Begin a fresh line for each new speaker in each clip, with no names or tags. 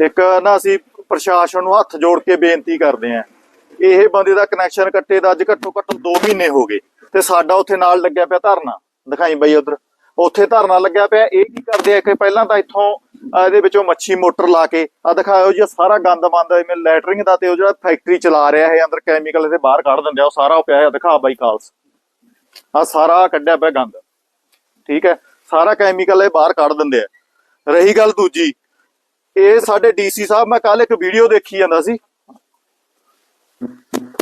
ਇੱਕ ਨਾ ਅਸੀਂ ਪ੍ਰਸ਼ਾਸਨ ਨੂੰ ਹੱਥ ਜੋੜ ਕੇ ਬੇਨਤੀ ਕਰਦੇ ਆਂ ਇਹ ਬੰਦੇ ਦਾ ਕਨੈਕਸ਼ਨ ਕੱਟੇ ਦਾ ਅੱਜ ਘੱਟੋ ਘੱਟ 2 ਮਹੀਨੇ ਹੋ ਗਏ ਤੇ ਸਾਡਾ ਉੱਥੇ ਨਾਲ ਲੱਗਿਆ ਪਿਆ ਧਰਨਾ। ਦਿਖਾਈ ਬਈ ਉਧਰ। ਉੱਥੇ ਧਰਨਾ ਲੱਗਿਆ ਪਿਆ। ਇਹ ਕੀ ਕਰਦੇ ਆ ਕਿ ਪਹਿਲਾਂ ਤਾਂ ਇੱਥੋਂ ਇਹਦੇ ਵਿੱਚੋਂ ਮੱਛੀ ਮੋਟਰ ਲਾ ਕੇ ਆ ਦਿਖਾਓ ਜੀ ਸਾਰਾ ਗੰਦ ਮੰਦ ਇਵੇਂ ਲੈਟਰਿੰਗ ਦਾ ਤੇ ਉਹ ਜਿਹੜਾ ਫੈਕਟਰੀ ਚਲਾ ਰਿਹਾ ਹੈ ਅੰਦਰ ਕੈਮੀਕਲ ਇਹਦੇ ਬਾਹਰ ਕੱਢ ਦਿੰਦੇ ਆ। ਉਹ ਸਾਰਾ ਉਹ ਪਿਆ ਹੈ ਦਿਖਾ ਬਾਈ ਕਾਲਸ ਆ ਸਾਰਾ ਕੱਢਿਆ ਪਿਆ ਗੰਦ। ਠੀਕ ਹੈ? ਸਾਰਾ ਕੈਮੀਕਲ ਇਹ ਬਾਹਰ ਕੱਢ ਦਿੰਦੇ ਆ। ਰਹੀ ਗੱਲ ਦੂਜੀ ਇਹ ਸਾਡੇ ਡੀਸੀ ਸਾਹਿਬ ਮੈਂ ਕੱਲ ਇੱਕ ਵੀਡੀਓ ਦੇਖੀ ਜਾਂਦਾ ਸੀ।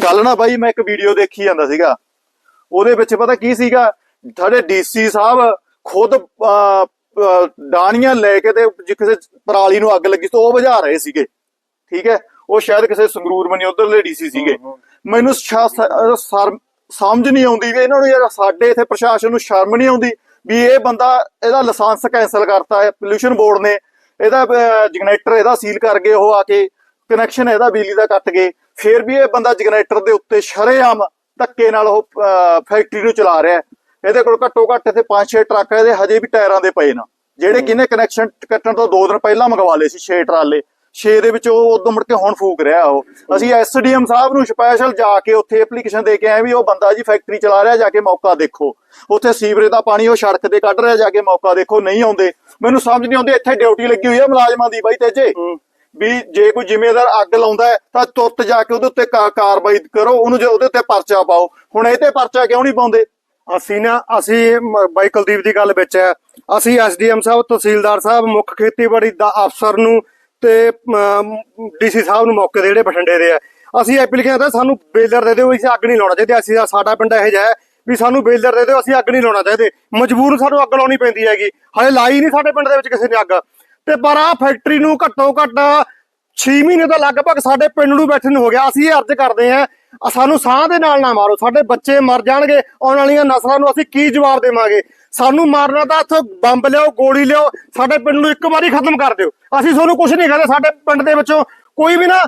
ਕੱਲ ਨਾ ਬਾਈ ਮੈਂ ਇੱਕ ਵੀਡੀਓ ਦੇਖੀ ਜਾਂਦਾ ਸੀਗਾ। ਉਹਦੇ ਵਿੱਚ ਪਤਾ ਕੀ ਸੀਗਾ? ਸਾਡੇ ਡੀਸੀ ਸਾਹਿਬ ਖੁਦ ਡਾਣੀਆਂ ਲੈ ਕੇ ਤੇ ਕਿਸੇ ਪਰਾਲੀ ਨੂੰ ਅੱਗ ਲੱਗੀ ਸੀ ਤਾਂ ਉਹ ਬੁਝਾ ਰਹੇ ਸੀਗੇ। ਠੀਕ ਹੈ? ਉਹ ਸ਼ਾਇਦ ਕਿਸੇ ਸੰਗਰੂਰ ਮਨੀ ਉਧਰਲੇ ਡੀਸੀ ਸੀਗੇ। ਮੈਨੂੰ ਸਮਝ ਨਹੀਂ ਆਉਂਦੀ ਵੀ ਇਹਨਾਂ ਨੂੰ ਯਾਰ ਸਾਡੇ ਇੱਥੇ ਪ੍ਰਸ਼ਾਸਨ ਨੂੰ ਸ਼ਰਮ ਨਹੀਂ ਆਉਂਦੀ ਵੀ ਇਹ ਬੰਦਾ ਇਹਦਾ ਲਾਇਸੈਂਸ ਕੈਨਸਲ ਕਰਤਾ ਹੈ ਪੋਲੂਸ਼ਨ ਬੋਰਡ ਨੇ ਇਹਦਾ ਜਨਰੇਟਰ ਇਹਦਾ ਸੀਲ ਕਰ ਗਏ ਉਹ ਆ ਕੇ ਕਨੈਕਸ਼ਨ ਇਹਦਾ ਬਿਜਲੀ ਦਾ ਕੱਟ ਗਏ। ਫਿਰ ਵੀ ਇਹ ਬੰਦਾ ਜਨਰੇਟਰ ਦੇ ਉੱਤੇ ਸ਼ਰੇਆਮ ਧੱਕੇ ਨਾਲ ਉਹ ਫੈਕਟਰੀ ਨੂੰ ਚਲਾ ਰਿਹਾ। ਇਹਦੇ ਕੋਲ ਘੱਟੋ ਘੱਟ ਇੱਥੇ 5-6 ਟਰੱਕ ਇਹਦੇ ਹਜੇ ਵੀ ਟਾਇਰਾਂ ਦੇ ਪਏ ਨੇ। ਜਿਹੜੇ ਕਿਨੇ ਕਨੈਕਸ਼ਨ ਕੱਟਣ ਤੋਂ 2 ਦਿਨ ਪਹਿਲਾਂ ਮੰਗਵਾ ਲਏ ਸੀ 6 ਟਰਾਲੇ। 6 ਦੇ ਵਿੱਚ ਉਹ ਉਦੋਂ ਮੁੜ ਕੇ ਹੁਣ ਫੂਕ ਰਿਹਾ ਉਹ। ਅਸੀਂ ਐਸਡੀਐਮ ਸਾਹਿਬ ਨੂੰ ਸਪੈਸ਼ਲ ਜਾ ਕੇ ਉੱਥੇ ਐਪਲੀਕੇਸ਼ਨ ਦੇ ਕੇ ਆਏ ਵੀ ਉਹ ਬੰਦਾ ਜੀ ਫੈਕਟਰੀ ਚਲਾ ਰਿਹਾ ਜਾ ਕੇ ਮੌਕਾ ਦੇਖੋ। ਉੱਥੇ ਸੀਵਰੇਜ ਦਾ ਪਾਣੀ ਉਹ ਸੜਕ ਤੇ ਕੱਢ ਰਿਹਾ ਜਾ ਕੇ ਮੌਕਾ ਦੇਖੋ ਨਹੀਂ ਆਉਂਦੇ। ਮੈਨੂੰ ਸਮਝ ਨਹੀਂ ਆਉਂਦੀ ਇੱਥੇ ਡਿਊਟੀ ਲੱਗੀ ਹੋਈ ਹੈ ਮੁਲਾਜ਼ਮਾਂ ਦੀ ਬਾਈ ਤੇਜੇ। ਵੀ ਜੇ ਕੋਈ ਜ਼ਿੰਮੇਦਾਰ ਅੱਗ ਲਾਉਂਦਾ ਤਾਂ ਤੁਰਤ ਜਾ ਕੇ ਉਹਦੇ ਉੱਤੇ ਕਾਰਵਾਈ ਕਰੋ ਉਹਨੂੰ ਜੇ ਉਹਦੇ ਉੱਤੇ ਪਰਚਾ ਪਾਓ। ਹੁਣ ਇਹ ਤੇ ਪਰਚਾ ਕਿਉਂ ਨਹੀਂ ਪਾਉਂਦੇ?
ਅਸੀਂ ਨਾ ਅਸੀਂ ਬਾਈ ਕੁਲਦੀਪ ਦੀ ਗੱਲ ਵਿੱਚ ਹੈ। ਅਸੀਂ ਐਸਡੀਐਮ ਸਾਹਿਬ ਤਹਿਸੀਲਦਾਰ ਸਾਹਿਬ ਮੁੱਖ ਖੇਤੀਬਾੜੀ ਦਾ ਅਫਸਰ ਨੂੰ ਤੇ ਡੀਸੀ ਸਾਹਿਬ ਨੂੰ ਮੌਕੇ ਦੇ ਜਿਹੜੇ ਬਠਿੰਡੇ ਦੇ ਆ। ਅਸੀਂ ਐਪਲੀਕੇਸ਼ਨ ਤਾਂ ਸਾਨੂੰ ਬੇਲਰ ਦੇ ਦਿਓ, ਅਸੀਂ ਅੱਗ ਨਹੀਂ ਲਾਉਣਾ ਚਾਹੀਦੀ। ਅਸੀਂ ਸਾਡਾ ਪਿੰਡ ਇਹੋ ਜਿਹਾ ਵੀ ਸਾਨੂੰ ਬੇਲਰ ਦੇ ਦਿਓ, ਅਸੀਂ ਅੱਗ ਨਹੀਂ ਲਾਉਣਾ ਚਾਹੀਦੇ। ਮਜਬੂਰ ਸਾਨੂੰ ਅੱਗ ਲਾਉਣੀ ਪੈਂਦੀ ਹੈਗੀ। ਹਲੇ ਲਾਈ ਨਹੀਂ ਸਾਡੇ ਪਿੰਡ ਦੇ ਵਿੱਚ ਕਿਸੇ ਨੇ ਅੱਗ। ਤੇ ਪਰ ਆ ਫੈਕਟਰੀ ਨੂੰ ਘੱਟੋ ਘੱਟ 6 ਮਹੀਨੇ ਤੋਂ ਲਗਭਗ ਸਾਡੇ ਪਿੰਡ ਨੂੰ ਬੈਠੇ ਨੂੰ ਹੋ ਗਿਆ। ਅਸੀਂ ਇਹ ਅਰਜ਼ ਕਰਦੇ ਆਂ ਆ ਸਾਨੂੰ ਸਾਹ ਦੇ ਨਾਲ ਨਾ ਮਾਰੋ, ਸਾਡੇ ਬੱਚੇ ਮਰ ਜਾਣਗੇ, ਆਉਣ ਵਾਲੀਆਂ ਨਸਲਾਂ ਨੂੰ ਅਸੀਂ ਕੀ ਜਵਾਬ ਦੇਵਾਂਗੇ? ਸਾਨੂੰ ਮਾਰਨਾ ਤਾਂ ਇੱਥੋਂ ਬੰਬ ਲਿਓ ਗੋਲੀ ਲਿਓ ਸਾਡੇ ਪਿੰਡ ਨੂੰ ਇੱਕ ਵਾਰੀ ਖਤਮ ਕਰ ਦਿਓ। ਅਸੀਂ ਤੁਹਾਨੂੰ ਕੁਝ ਨਹੀਂ ਕਹਿੰਦੇ, ਸਾਡੇ ਪਿੰਡ ਦੇ ਵਿੱਚੋਂ ਕੋਈ ਵੀ ਨਾ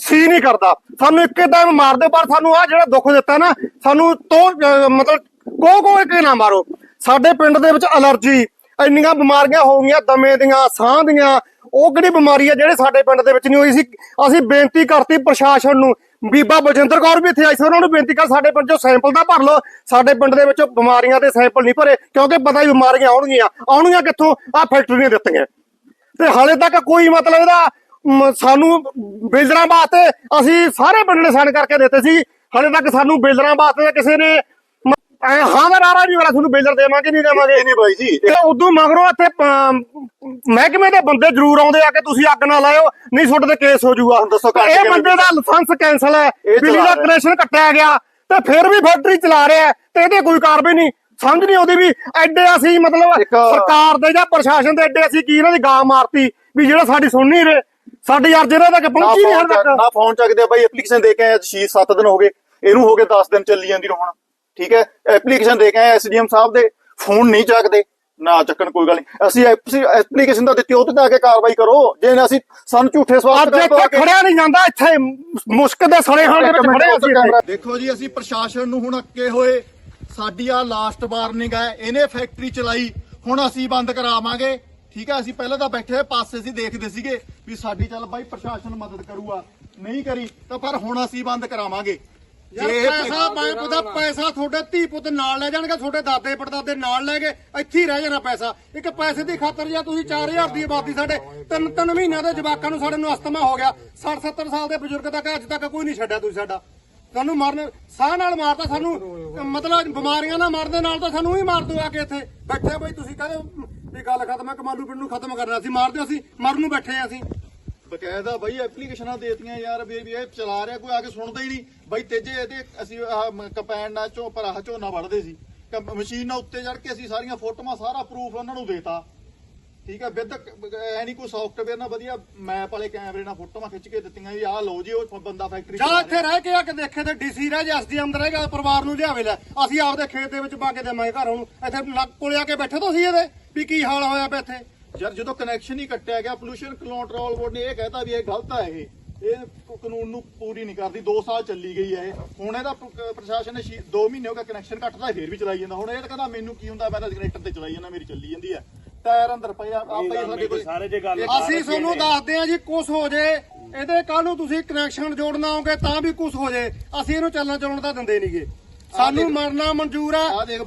ਸੀ ਨਹੀਂ ਕਰਦਾ। ਸਾਨੂੰ ਇੱਕੇ ਟਾਈਮ ਮਾਰ ਦਿਓ, ਪਰ ਸਾਨੂੰ ਆ ਜਿਹੜਾ ਦੁੱਖ ਦਿੱਤਾ ਨਾ, ਸਾਨੂੰ ਤੋਂ ਮਤਲਬ ਕੋ ਕੋ ਕੇ ਨਾ ਮਾਰੋ। ਸਾਡੇ ਪਿੰਡ ਦੇ ਵਿੱਚ ਅਲਰਜੀ ਇੰਨੀਆਂ ਬਿਮਾਰੀਆਂ ਹੋ ਗਈਆਂ, ਦਮੇ ਦੀਆਂ, ਸਾਹ ਦੀਆਂ, ਉਹ ਕਿਹੜੀ ਬਿਮਾਰੀ ਆ ਜਿਹੜੇ ਸਾਡੇ ਪਿੰਡ ਦੇ ਵਿੱਚ ਨਹੀਂ ਹੋਈ ਸੀ? ਅਸੀਂ ਬੇਨਤੀ ਕਰਤੀ ਪ੍ਰਸ਼ਾਸਨ ਨੂੰ ਬੀਬਾ ਬਲਜਿੰਦਰ ਕੌਰ ਵੀ ਇੱਥੇ ਆਈ ਸੀ, ਉਹਨਾਂ ਨੂੰ ਬੇਨਤੀ ਕਰ, ਸਾਡੇ ਪਿੰਡ ਚੋਂ ਸੈਂਪਲ ਤਾਂ ਭਰ ਲਓ। ਸਾਡੇ ਪਿੰਡ ਦੇ ਵਿੱਚੋਂ ਬਿਮਾਰੀਆਂ ਦੇ ਸੈਂਪਲ ਨਹੀਂ ਭਰੇ, ਕਿਉਂਕਿ ਪਤਾ ਹੀ ਬਿਮਾਰੀਆਂ ਆਉਣਗੀਆਂ। ਆਉਣਗੀਆਂ ਕਿੱਥੋਂ? ਆ ਫੈਕਟਰੀਆਂ ਦਿੱਤੀਆਂ। ਤੇ ਹਾਲੇ ਤੱਕ ਕੋਈ ਮਤਲਬ ਇਹਦਾ ਸਾਨੂੰ ਬੇਲਰਾਂ ਵਾਸਤੇ ਅਸੀਂ ਸਾਰੇ ਪਿੰਡ ਨੇ ਸਾਈਨ ਕਰਕੇ ਦਿੱਤੇ ਸੀ। ਹਾਲੇ ਤੱਕ ਸਾਨੂੰ ਬੇਲਰਾਂ ਵਾਸਤੇ ਕਿਸੇ ਨੇ ਐਂ ਹਾਂ ਦਾ ਨਾਰਾ ਨਹੀਂ ਵਾਲਾ ਤੁਹਾਨੂੰ ਬੇਲਰ ਦੇਵਾਂਗੇ ਨਹੀਂ ਦੇਵਾਂਗੇ।
ਨਹੀਂ ਬਾਈ ਜੀ।
ਤੇ ਉਦੋਂ ਮਗਰੋਂ ਇੱਥੇ ਪ- ਮਹਿਕਮੇ ਦੇ ਬੰਦੇ ਜ਼ਰੂਰ ਆਉਂਦੇ ਆ ਕਿ ਤੁਸੀਂ ਅੱਗ ਨਾ ਲਾਇਓ ਨਹੀਂ ਤੁਹਾਡੇ ਤੇ ਕੇਸ ਹੋ ਜਾਊਗਾ।
ਹੁਣ ਦੱਸੋ ਕਰ
ਇਹ ਬੰਦੇ ਦਾ ਲਾਇਸੈਂਸ ਕੈਨਸਲ ਹੈ
ਇਹ
ਬਿਜਲੀ
ਚਲਾ
ਦਾ
ਰਿਹਾ।
ਕਨੈਕਸ਼ਨ ਕੱਟਿਆ ਗਿਆ ਤੇ ਫਿਰ ਵੀ ਫੈਕਟਰੀ ਚਲਾ ਰਿਹਾ ਹੈ ਤੇ ਇਹਦੇ ਕੋਈ ਕਾਰਵਾਈ ਨਹੀਂ। ਸਮਝ ਨਹੀਂ ਆਉਂਦੀ ਵੀ ਐਡੇ ਅਸੀਂ ਮਤਲਬ
ਇੱਕ-
ਸਰਕਾਰ ਦੇ ਜਾਂ ਪ੍ਰਸ਼ਾਸਨ ਦੇ ਐਡੇ ਅਸੀਂ ਕੀ ਇਹਨਾਂ ਦੀ ਗਾਂ ਮਾਰਤੀ ਵੀ ਜਿਹੜਾ ਸਾਡੀ ਸੁਣ ਨਹੀਂ ਰਹੇ। ਸਾਡੀ ਅਰਜ਼ ਇਹਨਾਂ ਤੱਕ
ਨਾ
ਪਹੁੰਚੀ ਨਹੀਂ
ਫੋਨ ਚੱਕ-
ਤੱਕ।
ਨਾ ਫੋਨ ਚੱਕਦੇ ਆ ਬਾਈ ਐਪਲੀਕੇਸ਼ਨ ਦੇ ਕੇ ਆਏ 6-7 ਦਿਨ ਹੋ ਗਏ ਇਹਨੂੰ ਹੋ ਗਏ 10 ਦਿਨ ਚੱਲੀ ਜਾਂਦੀ ਨੂੰ ਹੁਣ ਠੀਕ ਹੈ? ਐਪਲੀਕੇਸ਼ਨ ਦੇ ਕੇ ਆਏ ਐਸਡੀਐਮ ਸਾਹਿਬ ਦੇ। ਫੋਨ ਨਹੀਂ ਚੱਕਦੇ। ਨਾ ਚੱਕਣ ਕੋਈ ਗੱਲ ਨਹੀਂ। ਅਸੀਂ ਐਪਲੀਕੇਸ਼ਨ ਤਾਂ ਦਿੱਤੀ ਉਹ ਤੇ ਜਾ ਕੇ ਕਾਰਵਾਈ ਕਰੋ। ਜੇ ਅਸੀਂ ਸਾਨੂੰ ਝੂਠੇ ਸਵਾਲ
ਅੱਜ ਇੱਥੇ ਖੜਿਆ ਨਹੀਂ ਜਾਂਦਾ ਇੱਥੇ ਮੁਸ਼ਕ ਦੇ ਸੜੇ ਹਾਲ ਦੇ ਵਿੱਚ ਖੜੇ ਅਸੀਂ।
ਦੇਖੋ ਜੀ ਅਸੀਂ ਪ੍ਰਸ਼ਾਸਨ ਨੂੰ ਹੁਣ ਅੱਕੇ ਹੋਏ। ਸਾਡੀ ਆ ਲਾਸਟ ਵਾਰਨਿੰਗ ਹੈ। ਇਹਨੇ ਫੈਕਟਰੀ ਚਲਾਈ। ਹੁਣ ਅਸੀਂ ਬੰਦ ਕਰਾਵਾਂਗੇ। ਠੀਕ ਹੈ ਅਸੀਂ ਪਹਿਲਾਂ ਤਾਂ ਬੈਠੇ ਪਾਸੇ ਸੀ ਦੇਖਦੇ ਸੀਗੇ ਵੀ ਸਾਡੀ ਚੱਲ ਬਾਈ ਪ੍ਰਸ਼ਾਸਨ ਮਦਦ ਕਰੂਗਾ। ਨਹੀਂ ਕਰੀ ਤਾਂ ਪਰ ਹੁਣ ਅਸੀਂ ਬੰਦ ਕਰਾਵਾਂਗੇ।
ਯਾਰ
ਜੇ
ਪੈਸਾ ਬੈਂਕ ਦਾ ਪੈਸਾ ਤੁਹਾਡੇ ਧੀ ਪੁੱਤ ਨਾਲ ਲੈ ਜਾਣਗੇ ਤੁਹਾਡੇ ਦਾਦੇ ਪੜਦਾਦੇ ਨਾਲ ਲੈ ਗਏ ਇੱਥੇ ਹੀ ਰਹਿ ਜਾਣਾ ਪੈਸਾ। ਇੱਕ ਪੈਸੇ ਦੀ ਖਾਤਰ ਜਾਂ ਤੁਸੀਂ 4000 ਦੀ ਆਬਾਦੀ ਸਾਡੇ ਤਿੰਨ ਤਿੰਨ ਮਹੀਨਿਆਂ ਦੇ ਜਵਾਕਾਂ ਨੂੰ ਸਾਡੇ ਨੂੰ ਅਸਥਮਾ ਹੋ ਗਿਆ। 60 70 ਸਾਲ ਦੇ ਬਜ਼ੁਰਗ ਤੱਕ ਅੱਜ ਤੱਕ ਕੋਈ ਨਹੀਂ ਛੱਡਿਆ ਤੁਸੀਂ ਸਾਡਾ। ਸਾਨੂੰ ਮਾਰਨ ਸਾਹ ਨਾਲ ਮਾਰਤਾ ਸਾਨੂੰ ਮਤਲਬ ਬਿਮਾਰੀਆਂ ਨਾਲ ਮਾਰਨ ਦੇ ਨਾਲ ਤਾਂ ਸਾਨੂੰ ਹੀ ਮਾਰ ਦਿਓ ਆ ਕੇ ਇੱਥੇ ਬੈਠੇ ਬਈ ਤੁਸੀਂ ਕਹਿੰਦੇ ਵੀ ਗੱਲ ਖਤਮ ਹੈ ਕਮਾਲੂ ਪਿੰਡ ਨੂੰ ਖਤਮ ਕਰਨਾ ਸੀ ਮਾਰ ਦਿਓ ਅਸੀਂ ਮਰਨ ਨੂੰ ਬੈਠੇ ਆ ਅਸੀਂ।
ਬਕਾਇਦਾ ਬਾਈ ਐਪਲੀਕੇਸ਼ਨਾਂ ਦੇਤੀਆਂ ਯਾਰ ਵੀ ਵੀ ਇਹ ਚਲਾ ਰਿਹਾ ਕੋਈ ਆ ਕੇ ਸੁਣਦਾ ਹੀ ਨਹੀਂ। ਬਾਈ ਤੇਜੇ ਇਹਦੇ ਅਸੀਂ ਕੰਪੈਨ ਨਾਲ ਚੋਂ ਆਹ ਝੋਨਾ ਵੜਦੇ ਸੀ। ਮਸ਼ੀਨ ਨਾਲ ਉੱਤੇ ਚੜ ਕੇ ਅਸੀਂ ਸਾਰੀਆਂ ਫੋਟੋਆਂ ਸਾਰਾ ਪ੍ਰੂਫ ਉਹਨਾਂ ਨੂੰ ਦੇਤਾ। ਠੀਕ ਹੈ ਵਿਦ ਐ ਨਹੀਂ ਕੋਈ ਸੌਫਟਵੇਅਰ ਨਾਲ ਵਧੀਆ ਮੈਪ ਵਾਲੇ ਕੈਮਰੇ ਨਾਲ ਫੋਟੋਆਂ ਖਿੱਚ ਕੇ ਦਿੱਤੀਆਂ ਵੀ ਆਹ ਲਓ ਜੀ ਉਹ ਬੰਦਾ ਫੈਕਟਰੀ
ਜਾਂ ਇੱਥੇ ਰਹਿ। ਕੇ ਆ ਕੇ ਦੇਖੇ ਤੇ ਡੀਸੀ ਰਹਿ ਜੇ ਐਸਡੀਐਮ ਦਾ ਰਹੇਗਾ ਪਰਿਵਾਰ ਨੂੰ ਲਿਆਵੇ ਲੈ। ਅਸੀਂ ਆਪਦੇ ਖੇਤ ਦੇ ਵਿੱਚ ਪਾ ਕੇ ਦੇਵਾਂਗੇ ਘਰ ਉਹਨੂੰ। ਇੱਥੇ ਕੋਲੇ ਆ ਕੇ ਬੈਠੇ ਤੁਸੀਂ ਇਹਦੇ ਵੀ ਕੀ ਹਾਲ ਹੋਇਆ ਪਿਆ ਇੱਥੇ।
ਯਾਰ ਜਦੋਂ ਕਨੈਕਸ਼ਨ ਹੀ ਕੱਟਿਆ ਗਿਆ ਪੋਲੂਸ਼ਨ ਕੰਟਰੋਲ ਬੋਰਡ ਨੇ ਇਹ ਕਹਿਤਾ ਵੀ ਇਹ ਗਲਤ ਹੈ ਇਹ। ਇਹ ਕਾਨੂੰਨ ਨੂੰ ਪੂਰੀ ਨਹੀਂ ਕਰਦੀ 2 ਸਾਲ ਚੱਲੀ ਗਈ ਹੈ ਹੁਣ ਇਹਦਾ ਪ੍ਰਸ਼ਾਸਨ ਨੇ 2 ਮਹੀਨੇ ਹੋ ਗਏ ਕਨੈਕਸ਼ਨ ਕੱਟਦਾ ਫਿਰ ਵੀ ਚਲਾਈ ਜਾਂਦਾ। ਹੁਣ ਇਹ ਤਾਂ ਕਹਿੰਦਾ ਮੈਨੂੰ ਕੀ ਹੁੰਦਾ ਮੈਂ ਤਾਂ ਜਨਰੇਟਰ ਤੇ ਚਲਾਈ ਜਾਂਦਾ ਮੇਰੀ ਚੱਲੀ ਜਾਂਦੀ ਹੈ ਟਾਇਰ ਅੰਦਰ ਪਏ ਆਪੇ ਹੀ ਸਾਡੇ ਕੋਲ
ਸਾਰੇ ਜੇ ਗੱਲ
ਅਸੀਂ ਤੁਹਾਨੂੰ ਦੱਸਦੇ ਆ ਜੀ ਕੁਛ ਹੋ ਜੇ ਇਹਦੇ ਕੱਲ ਨੂੰ ਤੁਸੀਂ ਕਨੈਕਸ਼ਨ ਜੋੜਨਾ ਆਓਗੇ ਤਾਂ ਵੀ ਕੁਛ ਹੋ ਜੇ। ਅਸੀਂ ਇਹਨੂੰ ਚੱਲਣ ਚਲਾਉਣ ਤਾਂ ਦਿੰਦੇ ਨਹੀਂਗੇ ਸਾਨੂੰ ਮਰਨਾ ਮਨਜ਼ੂਰ ਆ।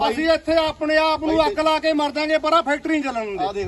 ਅਸੀਂ ਇੱਥੇ ਆਪਣੇ ਆਪ ਨੂੰ ਅੱਗ ਲਾ ਕੇ ਮਰ ਜਾਾਂਗੇ ਪਰ ਆ ਫੈਕਟਰੀ ਚੱਲਣ
ਦੇਖ